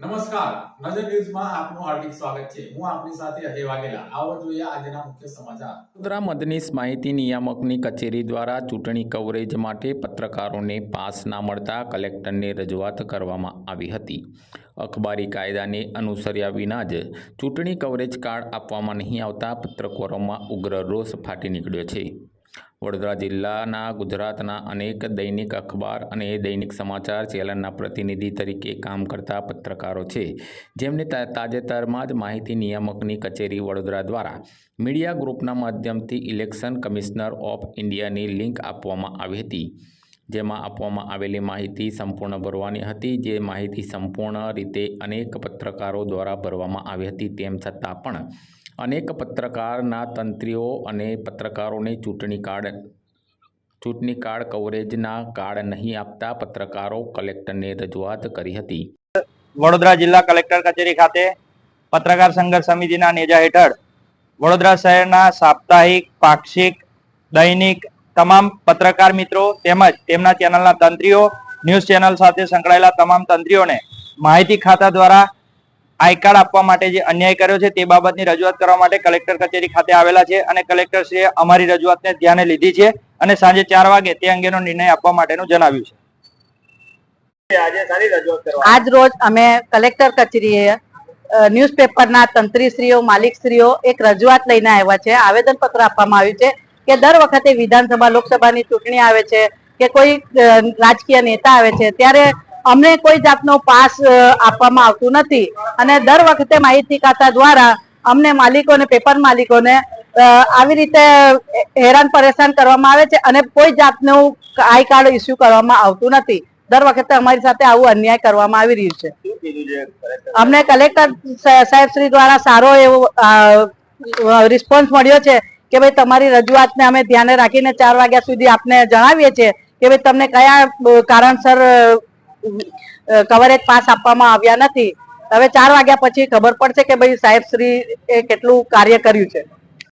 નમસ્કાર. નજર ન્યૂઝમાં આપનું હાર્દિક સ્વાગત છે. હું આપની સાથે અજય વાઘેલા. આવો જોઈએ આજના મુખ્ય સમાચાર. વડોદરા મદનીશ માહિતી નિયામકની કચેરી દ્વારા ચૂંટણી કવરેજ માટે પત્રકારોને પાસ ના મળતા કલેક્ટરને રજૂઆત કરવામાં આવી હતી. અખબારી કાયદાને અનુસર્યા વિના જ ચૂંટણી કવરેજ કાર્ડ આપવામાં નહીં આવતા પત્રકારોમાં ઉગ્ર રોષ ફાટી નીકળ્યો છે. વડોદરા જિલ્લાના ગુજરાતના અનેક દૈનિક અખબાર અને દૈનિક સમાચાર ચેનલના પ્રતિનિધિ તરીકે કામ કરતા પત્રકારો છે. જેમને તાજેતરમાં જ માહિતી નિયામકની કચેરી વડોદરા દ્વારા મીડિયા ગ્રુપના માધ્યમથી ઇલેક્શન કમિશનર ઓફ ઇન્ડિયાની લિંક આપવામાં આવી હતી. જેમાં આપવામાં આવેલી માહિતી સંપૂર્ણ ભરવાની હતી. જે માહિતી સંપૂર્ણ રીતે અનેક પત્રકારો દ્વારા ભરવામાં આવી હતી તેમ છતાં પણ અનેક પત્રકારના તંત્રીઓ અને પત્રકારોને ચૂંટણી કાર્ડ ચૂંટણી કાર્ડ કવરેજના કાર્ડ નહીં આપતા પત્રકારો કલેક્ટરને રજૂઆત કરી હતી. વડોદરા જિલ્લા કલેક્ટર કચેરી ખાતે પત્રકાર સંઘર્ષ સમિતિના નેજા હેઠળ વડોદરા શહેરના સાપ્તાહિક, પાક્ષિક, દૈનિક તમામ પત્રકાર મિત્રો તેમજ તેમના ચેનલના તંત્રીઓ ન્યૂઝ ચેનલ સાથે સંકળાયેલા તમામ તંત્રીઓને માહિતી ખાતા દ્વારા આઈ કાર્ડ આપવા માટે જે અન્યાય કર્યો છે તે બાબતની રજૂઆત કરવા માટે કલેક્ટર કચેરી ખાતે આવેલા છે અને કલેક્ટરશ્રીએ અમારી રજૂઆતને ધ્યાને લીધી છે અને સાંજે ચાર વાગે તે અંગેનો નિર્ણય આપવા માટેનું જણાવ્યું છે. આજે રોજ અમે કલેક્ટર કચેરીએ ન્યૂઝપેપરના તંત્રીશ્રીઓ, માલિકશ્રીઓ એક રજૂઆત લઈને આવ્યા છે. આવેદનપત્ર આપવામાં આવ્યું છે કે દર વખતે વિધાનસભા, લોકસભાની ચૂંટણી આવે છે કે કોઈ રાજકીય નેતા આવે છે, ત્યારે અમને કોઈ જાતનો પાસ આપવામાં આવતું નથી. અને દર વખતે માહિતી ખાતા દ્વારા અમને માલિકોને પેપર માલિકોને આવી રીતે હેરાન પરેશાન કરવામાં આવે છે અને કોઈ જાતનું આઈ કાર્ડ ઇસ્યુ કરવામાં આવતું નથી. દર વખતે અમારી સાથે આવું અન્યાય કરવામાં આવી રહ્યું છે? અમને કલેક્ટર સાહેબ શ્રી દ્વારા સારો એવો રિસ્પોન્સ મળ્યો છે કે ભાઈ તમારી રજૂઆતને અમે ધ્યાને રાખીને ચાર વાગ્યા સુધી આપને જણાવીએ છીએ કે ભાઈ તમને કયા કારણસર કવરેજ પાસ આપવામાં આવ્યા નથી. હવે ચાર વાગ્યા પછી ખબર પડશે કે ભાઈ સાહેબ શ્રી એ કેટલું કાર્ય કર્યું છે.